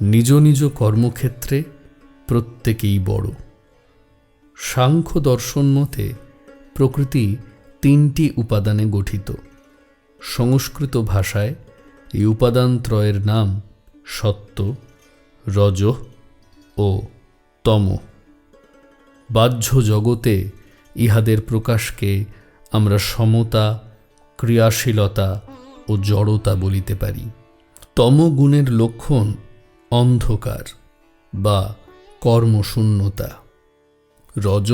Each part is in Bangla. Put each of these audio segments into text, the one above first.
নিজ নিজ কর্মক্ষেত্রে প্রত্যেকেই বড়। সাংখ্য দর্শন মতে প্রকৃতি তিনটি উপাদানে গঠিত। সংস্কৃত ভাষায় এই উপাদান ত্রয়ের নাম সত্য, রজ ও তম। বাহ্য জগতে ইহাদের প্রকাশকে আমরা সমতা, ক্রিয়াশীলতা ও জড়তা বলিতে পারি। তমগুণের লক্ষণ অন্ধকার বা কর্মশূন্যতা। রজ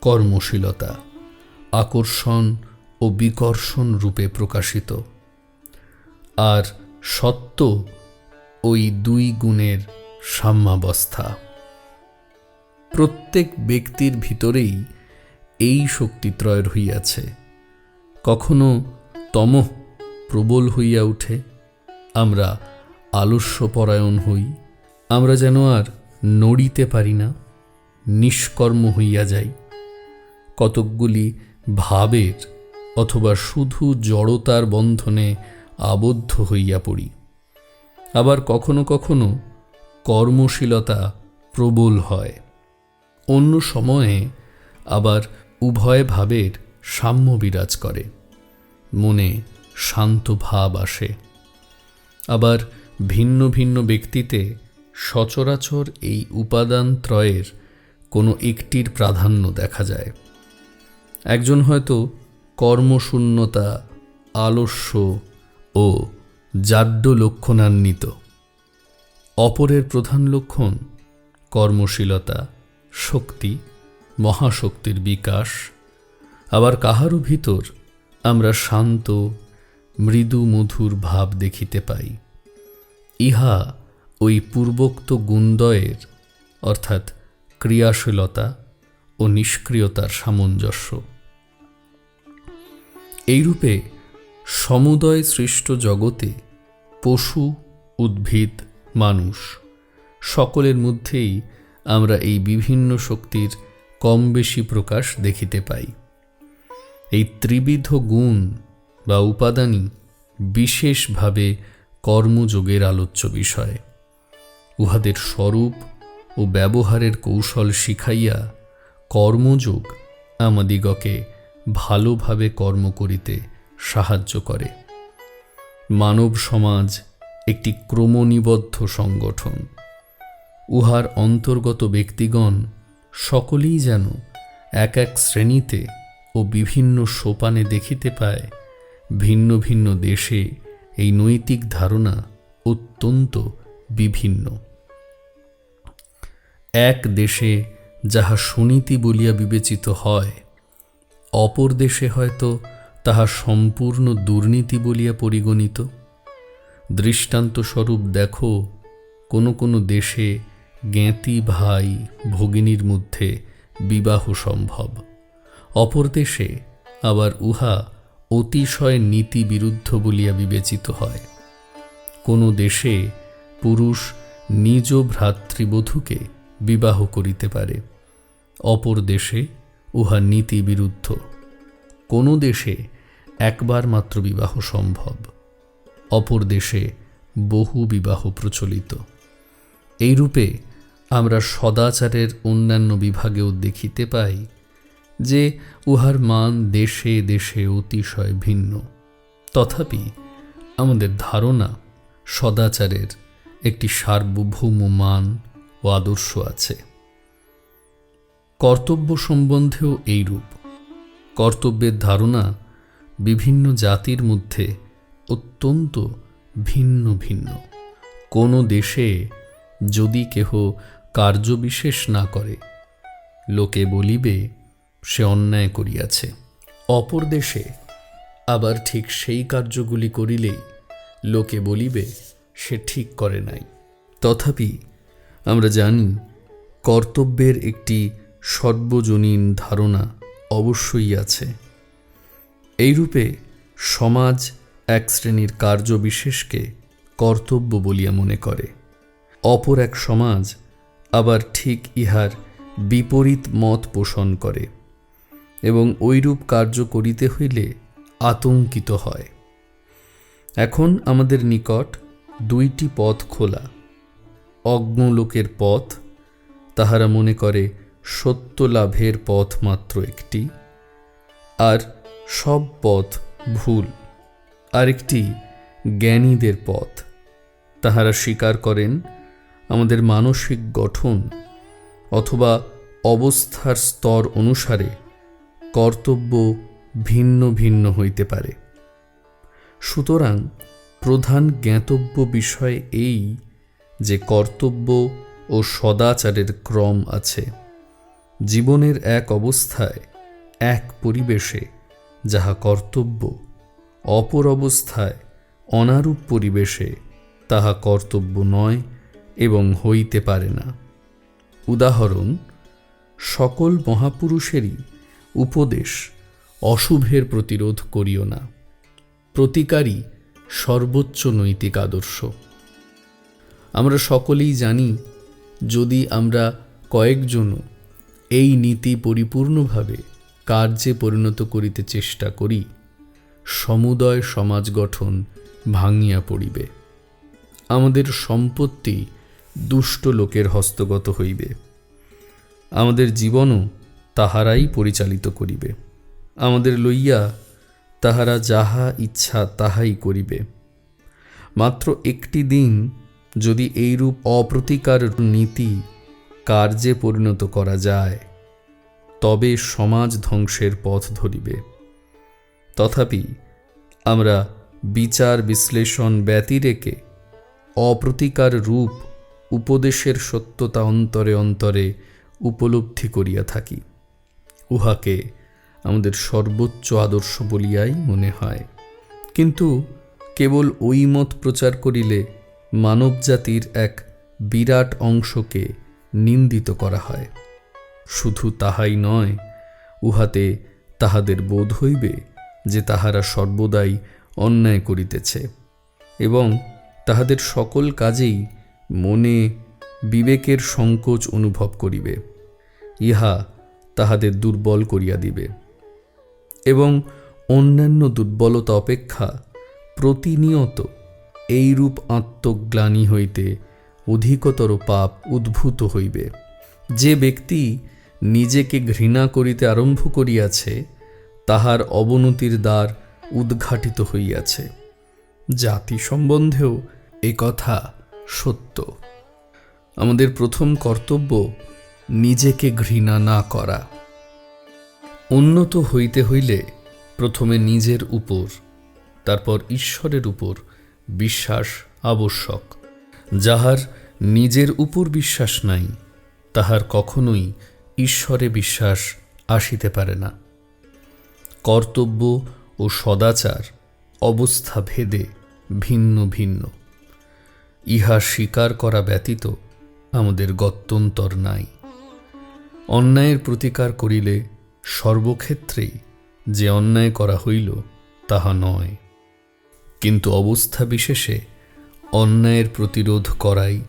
কর্মশীলতা, আকর্ষণ ও বিকর্ষণ রূপে প্রকাশিত। আর সত্য ওই দুই গুণের সাম্যাবস্থা। প্রত্যেক ব্যক্তির ভিতরেই এই শক্তিত্রয় রহিয়াছে। কখনো তমঃ প্রবল হইয়া উঠে, আমরা আলস্যপরায়ণ হই, আমরা যেন আর নড়িতে পারি না, নিষ্কর্ম হইয়া যাই। কতকগুলি ভাবের অথবা শুধু জড়তার বন্ধনে আবদ্ধ হইয়া পড়ি। আবার কখনো কখনো কর্মশীলতা প্রবল হয়। অন্য সময়ে আবার উভয় ভাবের সাম্য বিরাজ করে। মনে শান্ত ভাব আসে। আবার ভিন্ন ভিন্ন ব্যক্তিতে সচরাচর এই উপাদান ত্রয়ের কোনো একটির প্রাধান্য দেখা যায়। একজন হয়তো কর্মশূন্যতা, আলস্য ও জাড্য লক্ষণান্বিত। অপরের প্রধান লক্ষণ কর্মশীলতা, শক্তি, মহাশক্তির বিকাশ। আবার কাহারও ভিতর আমরা শান্ত, মৃদু মধুর ভাব দেখিতে পাই। ইহা ওই পূর্বোক্ত গুণদয়ের অর্থাৎ ক্রিয়াশীলতা ও নিষ্ক্রিয়তার সামঞ্জস্য। এইরূপে সমুদয় সৃষ্ট জগতে পশু, উদ্ভিদ, মানুষ, সকলের মধ্যেই আমরা এই বিভিন্ন শক্তির কম বেশি প্রকাশ দেখিতে পাই। এই ত্রিবিধ গুণ বা উপাদানই বিশেষভাবে কর্মযোগের আলোচ্য বিষয়। উহাদের স্বরূপ ও ব্যবহারের কৌশল শিখাইয়া কর্মযোগ আমাদিগকে ভালোভাবে কর্ম করিতে সাহায্য করে। মানব সমাজ একটি ক্রমনিবদ্ধ সংগঠন। উহার অন্তর্গত ব্যক্তিগণ সকলেই যেন এক এক শ্রেণীতে ও বিভিন্ন সোপানে দেখিতে পায় ভিন্ন ভিন্ন দেশে এই নৈতিক ধারণা অত্যন্ত বিভিন্ন। এক দেশে যাহা সুনীতি বলিয়া বিবেচিত হয়, অপর দেশে হয়তো তাহা সম্পূর্ণ দুর্নীতি বলিয়া পরিগণিত। দৃষ্টান্তস্বরূপ দেখো, কোনো কোনো দেশে জ্ঞাতি ভাই ভগিনীর মধ্যে বিবাহ সম্ভব, অপর দেশে আবার উহা অতিশয় নীতি বিরুদ্ধ বলিয়া বিবেচিত হয়। কোনো দেশে পুরুষ নিজ ভ্রাতৃবধূকে বিবাহ করিতে পারে, অপর দেশে উহা নীতি বিরুদ্ধ কোনো দেশে একবার মাত্র বিবাহ সম্ভব, অপর দেশে বহু বিবাহ প্রচলিত। এইরূপে আমরা সদাচারের অন্যান্য বিভাগেও দেখিতে পাই যে উহার মান দেশে দেশে অতিশয় ভিন্ন। তথাপি আমাদের ধারণা সদাচারের একটি সার্বভৌম মান ও আদর্শ আছে। কর্তব্য সম্বন্ধেও এইরূপ। কর্তব্যের ধারণা বিভিন্ন জাতির মধ্যে অত্যন্ত ভিন্ন ভিন্ন। কোনো দেশে যদি কেহ কার্যবিশেষ না করে, লোকে বলিবে সে অন্যায় করিয়াছে। অপর দেশে আবার ঠিক সেই কার্যগুলি করিলেই লোকে বলিবে, সে ঠিক করে নাই। তথাপি আমরা জানি, কর্তব্যের একটি সর্বজনীন ধারণা অবশ্যই আছে। এইরূপে সমাজ এক শ্রেণির কার্যবিশেষকে কর্তব্য বলিয়া মনে করে। অপর এক সমাজ আবার ঠিক ইহার বিপরীত মত পোষণ করে। এবং ঐরূপ কার্য করিতে হইলে আতঙ্কিত হয়। এখন আমাদের নিকট দুইটি পথ খোলা। অজ্ঞলোকের পথ, তাহারা মনে করে সত্য লাভের পথ মাত্র একটি, আর সব পথ ভুল। আরেকটি জ্ঞানীদের পথ, তাহারা স্বীকার করেন আমাদের মানসিক গঠন অথবা অবস্থার স্তর অনুসারে কর্তব্য ভিন্ন ভিন্ন হইতে পারে। সুতরাং প্রধান জ্ঞাতব্য বিষয় এই যে কর্তব্য ও সদাচারের ক্রম আছে। জীবনের এক অবস্থায়, এক পরিবেশে যাহা কর্তব্য, অপর অবস্থায় অনারূপ পরিবেশে তাহা কর্তব্য নয় এবং হইতে পারে না। উদাহরণ, সকল মহাপুরুষেরই উপদেশ, অশুভের প্রতিরোধ করিও না। প্রতিকারই সর্বোচ্চ নৈতিক আদর্শ। আমরা সকলেই জানি, যদি আমরা কয়েকজনও এই নীতি পরিপূর্ণভাবে কার্যে পরিণত করিতে চেষ্টা করি, সমুদয় সমাজ গঠন ভাঙিয়া পড়িবে। আমাদের সম্পত্তি দুষ্ট লোকের হস্তগত হইবে। আমাদের জীবনও তাহারাই পরিচালিত করিবে। আমাদের লইয়া তাহারা যাহা ইচ্ছা তাহাই করিবে। মাত্র একটি দিন যদি এইরূপ অপ্রতিকার নীতি কার্যে পরিণত করা যায়, তবে সমাজ ধ্বংসের পথ ধরিবে। তথাপি আমরা বিচার বিশ্লেষণ ব্যতিরেকে অপ্রতিকার রূপ উপদেশের সত্যতা অন্তরে অন্তরে উপলব্ধি করিয়া থাকি। উহাকে আমাদের সর্বোচ্চ আদর্শ বলিয়াই মনে হয়। কিন্তু কেবল ওই মত প্রচার করিলে মানবজাতির এক বিরাট অংশকে নিন্দিত করা হয়। শুধু তাহাই নয়, উহাতে তাহাদের বোধ হইবে যে তাহারা সর্বদাই অন্যায় করিতেছে এবং তাহাদের সকল কাজেই মনে বিবেকের সংকোচ অনুভব করিবে। ইহা তাহাদের দুর্বল করিয়া দিবে। এবং অন্যান্য দুর্বলতা অপেক্ষা প্রতিনিয়ত এইরূপ আত্মগ্লানি হইতে অধিকতর পাপ উদ্ভূত হইবে। যে ব্যক্তি নিজেকে ঘৃণা করিতে আরম্ভ করিয়াছে, তাহার অবনতির দ্বার উদ্ঘাটিত হইয়াছে। জাতি সম্বন্ধেও এ কথা সত্য। আমাদের প্রথম কর্তব্য নিজেকে ঘৃণা না করা। উন্নত হইতে হইলে প্রথমে নিজের উপর, তারপর ঈশ্বরের উপর বিশ্বাস আবশ্যক। যাহার নিজের উপর বিশ্বাস নাই, তাহার কখনোই ঈশ্বরে বিশ্বাস আসিতে পারে না। কর্তব্য ও সদাচার, অবস্থা ভেদে ভিন্ন ভিন্ন। ইহা স্বীকার করা ব্যতীত আমাদের গত্যন্তর নাই। অন্যায়ের প্রতিকার করিলে সর্বক্ষেত্রেই যে অন্যায় করা হইল, তাহা নয়। কিন্তু অবস্থা বিশেষে অন্যায়ের প্রতিরোধ করাই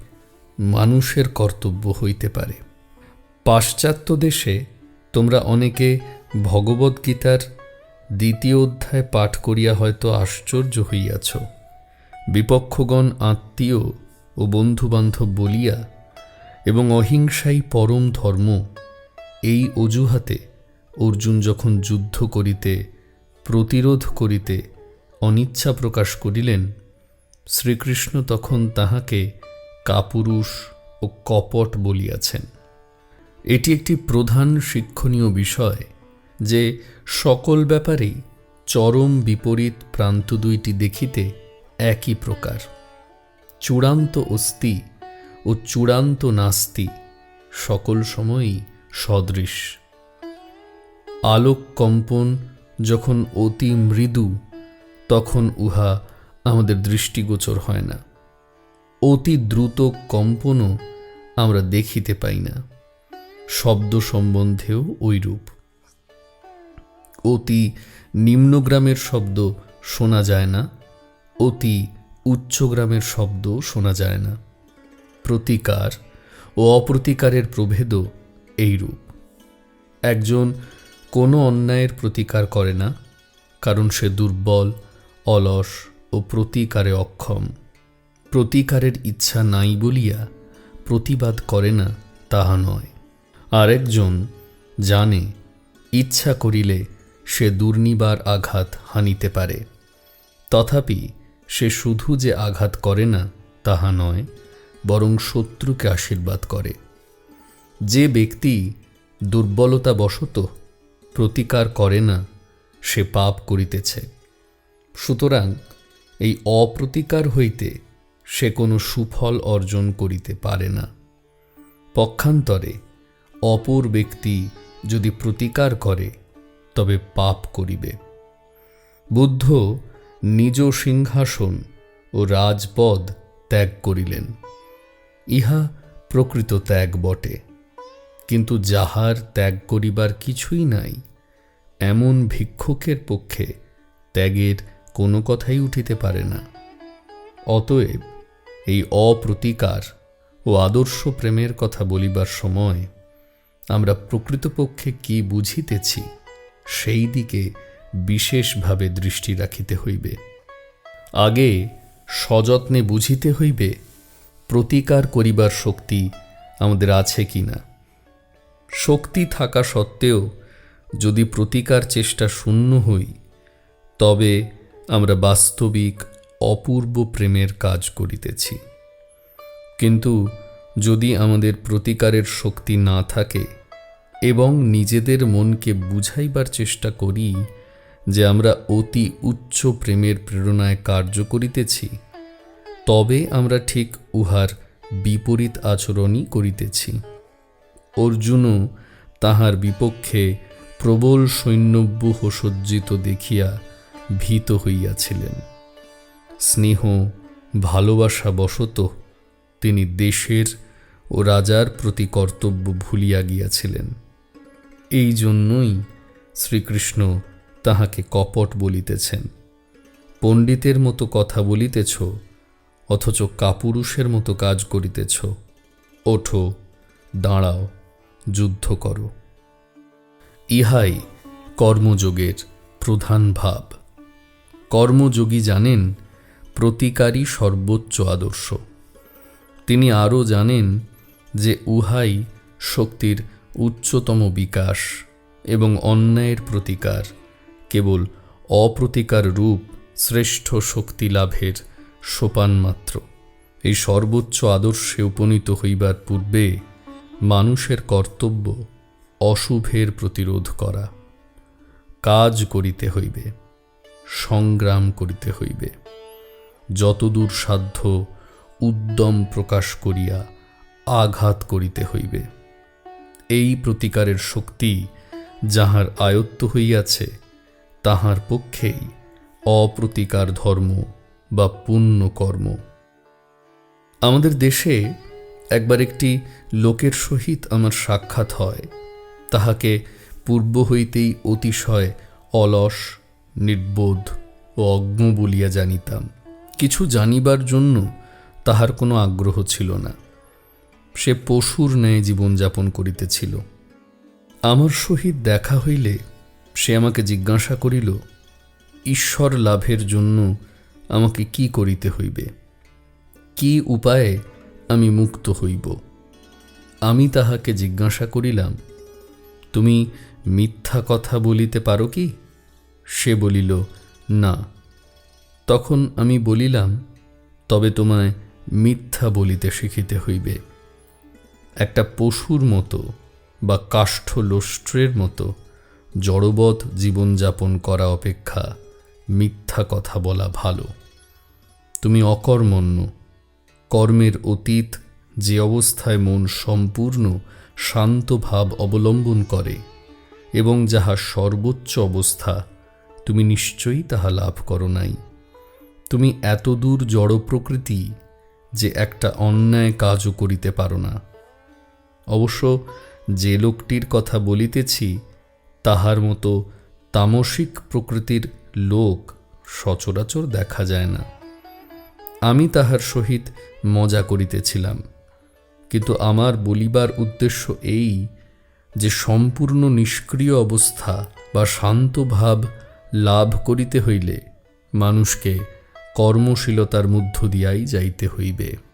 মানুষের কর্তব্য হইতে পারে। পাশ্চাত্য দেশে তোমরা অনেকে ভগবদ্গীতার দ্বিতীয় অধ্যায় পাঠ করিয়া হয়তো আশ্চর্য হইয়াছ। বিপক্ষগণ আত্মীয় ও বন্ধুবান্ধব বলিয়া এবং অহিংসাই পরম ধর্ম এই অজুহাতে অর্জুন যখন যুদ্ধ করিতে, প্রতিরোধ করিতে অনিচ্ছা প্রকাশ করিলেন, শ্রীকৃষ্ণ তখন তাহাকে কাপুরুষ ও কপট বলিয়াছেন। এটি একটি প্রধান শিক্ষণীয় বিষয় যে সকল ব্যাপারেই চরম বিপরীত প্রান্ত দুইটি দেখিতে একই প্রকার। চূড়ান্ত অস্তি ও চূড়ান্ত নাস্তি সকল সময়ই সদৃশ। আলোক কম্পন যখন অতি মৃদু, তখন উহা আমাদের দৃষ্টিগোচর হয় না। অতি দ্রুত কম্পনও আমরা দেখিতে পাই না। শব্দ সম্বন্ধেও ঐরূপ। অতি নিম্নগ্রামের শব্দ শোনা যায় না, অতি উচ্চগ্রামের শব্দ শোনা যায় না। প্রতিকার ও অপ্রতিকারের প্রভেদও এইরূপ। একজন কোনো অন্যায়ের প্রতিকার করে না, কারণ সে দুর্বল, অলস ও প্রতিকারে অক্ষম। প্রতিকারের ইচ্ছা নাই বলিয়া প্রতিবাদ করে না, তাহা নয়। আরেকজন জানে, ইচ্ছা করিলে সে দুর্নিবার আঘাত হানিতে পারে। তথাপি সে শুধু যে আঘাত করে না, তাহা নয়, বরং শত্রুকে আশীর্বাদ করে। যে ব্যক্তি দুর্বলতাবশত প্রতিকার করে না, সে পাপ করিতেছে। সুতরাং এই অপ্রতিকার হইতে সে কোনো সুফল অর্জন করিতে পারে না। পক্ষান্তরে অপর ব্যক্তি যদি প্রতিকার করে, তবে পাপ করিবে। বুদ্ধ নিজ সিংহাসন ও রাজপদ ত্যাগ করিলেন। ইহা প্রকৃত ত্যাগ বটে। কিন্তু যাহার ত্যাগ করিবার কিছুই নাই, এমন ভিক্ষুকের পক্ষে ত্যাগের কোনো কথাই উঠিতে পারে না। অতএব এই অপ্রতিকার ও আদর্শ প্রেমের কথা বলিবার সময় আমরা প্রকৃতপক্ষে কি বুঝিতেছি, সেই দিকে বিশেষভাবে দৃষ্টি রাখিতে হইবে। আগে সযত্নে বুঝিতে হইবে, প্রতিকার করিবার শক্তি আমাদের আছে কি না শক্তি থাকা সত্ত্বেও যদি প্রতিকার চেষ্টা শূন্য হই, তবে আমরা বাস্তবিক অপূর্ব প্রেমের কাজ করিতেছি। কিন্তু যদি আমাদের প্রতিকারের শক্তি না থাকে এবং নিজেদের মনকে বুঝাইবার চেষ্টা করি যে আমরা অতি উচ্চ প্রেমের প্রেরণায় কার্য করিতেছি, তবে আমরা ঠিক উহার বিপরীত আচরণই করিতেছি। অর্জুনও তাহার বিপক্ষে প্রবল সৈন্যব্যূহ সজ্জিত দেখিয়া ভীত হইয়াছিলেন। স্নেহ, ভালোবাসা বশত তিনি দেশের ও রাজার প্রতি কর্তব্য ভুলিয়া গিয়াছিলেন। এই জন্যই শ্রীকৃষ্ণ তাহাকে কপট বলিতেছেন। পণ্ডিতের মতো কথা বলিতেছ, অথচ কাপুরুষের মতো কাজ করিতেছ। ওঠো, দাঁড়াও। যুদ্ধ করো। ইহাই কর্মযোগের প্রধান ভাব। কর্মযোগী জানেন প্রতিকারই সর্বোচ্চ আদর্শ। তিনি আরও জানেন যে উহাই শক্তির উচ্চতম বিকাশ এবং অন্যায়ের প্রতিকার, কেবল অপ্রতিকার রূপ শ্রেষ্ঠ শক্তি লাভের সোপান মাত্র এই সর্বোচ্চ আদর্শে উপনীত হইবার পূর্বে মানুষের কর্তব্য অশুভের প্রতিরোধ করা। কাজ করিতে হইবে, সংগ্রাম করিতে হইবে। যতদূর সাধ্য উদ্যম প্রকাশ করিয়া আঘাত করিতে হইবে। এই প্রতিকারের শক্তি যাহার আয়ত্ত হইয়াছে, তাহার পক্ষেই অপ্রতিকার ধর্ম বা পুণ্য কর্ম আমাদের দেশে একবার একটি লোকের সহিত আমার সাক্ষাৎ হয়। তাহাকে পূর্ব হইতেই অতিশয় অলস, নির্বোধ ও অজ্ঞ বলিয়া জানিতাম। কিছু জানিবার জন্য তাহার কোনো আগ্রহ ছিল না। সে পশুর ন্যায় জীবনযাপন করিতেছিল। আমার সহিত দেখা হইলে সে আমাকে জিজ্ঞাসা করিল, ঈশ্বর লাভের জন্য আমাকে কি করিতে হইবে? কি উপায়ে আমি মুক্ত হইব। আমি তাহাকে জিজ্ঞাসা করিলাম, তুমি মিথ্যা কথা বলিতে পারো কি? সে বলিল, না। তখন আমি বলিলাম, তবে তোমায় মিথ্যা বলিতে শিখিতে হইবে। একটা পশুর মতো বা কাষ্ঠ লোষ্ট্রের মতো জড়বৎ জীবনযাপন করা অপেক্ষা মিথ্যা কথা বলা ভালো। তুমি অকর্মণ্য। কর্মের অতীত যে অবস্থায় মন সম্পূর্ণ শান্ত ভাব অবলম্বন করে এবং যাহা সর্বোচ্চ অবস্থা, তুমি নিশ্চয়ই তাহা লাভ করো নাই। তুমি এত দূর জড় প্রকৃতি যে একটা অন্যায় কাজও করিতে পারো না। অবশ্য যে লোকটির কথা বলিতেছি, তাহার মতো তামসিক প্রকৃতির লোক সচরাচর দেখা যায় না। আমি তাহার সহিত মজা করিতেছিলাম। কিন্তু আমার বলিবার উদ্দেশ্য এই যে সম্পূর্ণ নিষ্ক্রিয় অবস্থা বা শান্ত ভাব লাভ করিতে হইলে মানুষকে কর্মশীলতার মধ্য দিয়াই যাইতে হইবে।